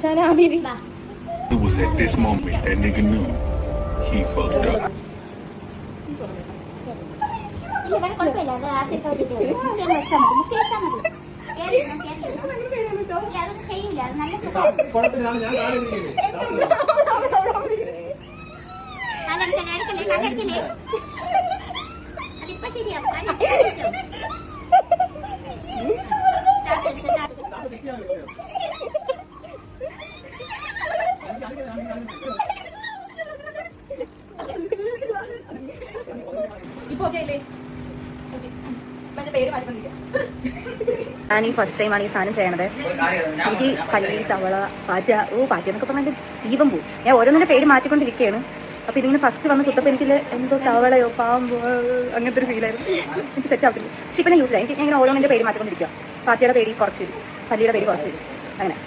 ഷനാദിരി It was at this moment that nigga knew he fucked up. ഇല്ല വേറെ ഞാൻ ഈ ഫസ്റ്റ് ടൈമാണ് ഈ സാധനം ചെയ്യണത്. എനിക്ക് പല്ലി തവള പാറ്റ ഓ പാറ്റ എന്നൊക്കെ പറഞ്ഞാൽ ജീവൻ പോകും ഞാൻ ഓരോന്നിന്റെ പേര് മാറ്റിക്കൊണ്ടിരിക്കുകയാണ് അപ്പൊ ഇതിങ്ങനെ ഫസ്റ്റ് വന്ന് കുത്തപ്പോ എനിക്ക് എന്തോ തവളയോ പാമ്പോ അങ്ങനത്തെ ഒരു ഫീലായിരുന്നു എനിക്ക് സെറ്റ് ആവത്തില്ല. പക്ഷെ ഇപ്പൊ ഞാൻ യൂസ് ചെയ്യാം. എനിക്ക് ഇങ്ങനെ ഓരോന്നിന്റെ പേര് മാറ്റിക്കൊണ്ടിരിക്കുക പാറ്റയുടെ പേര് കുറച്ച് പല്ലിയുടെ പേര് കുറച്ച് അങ്ങനെ.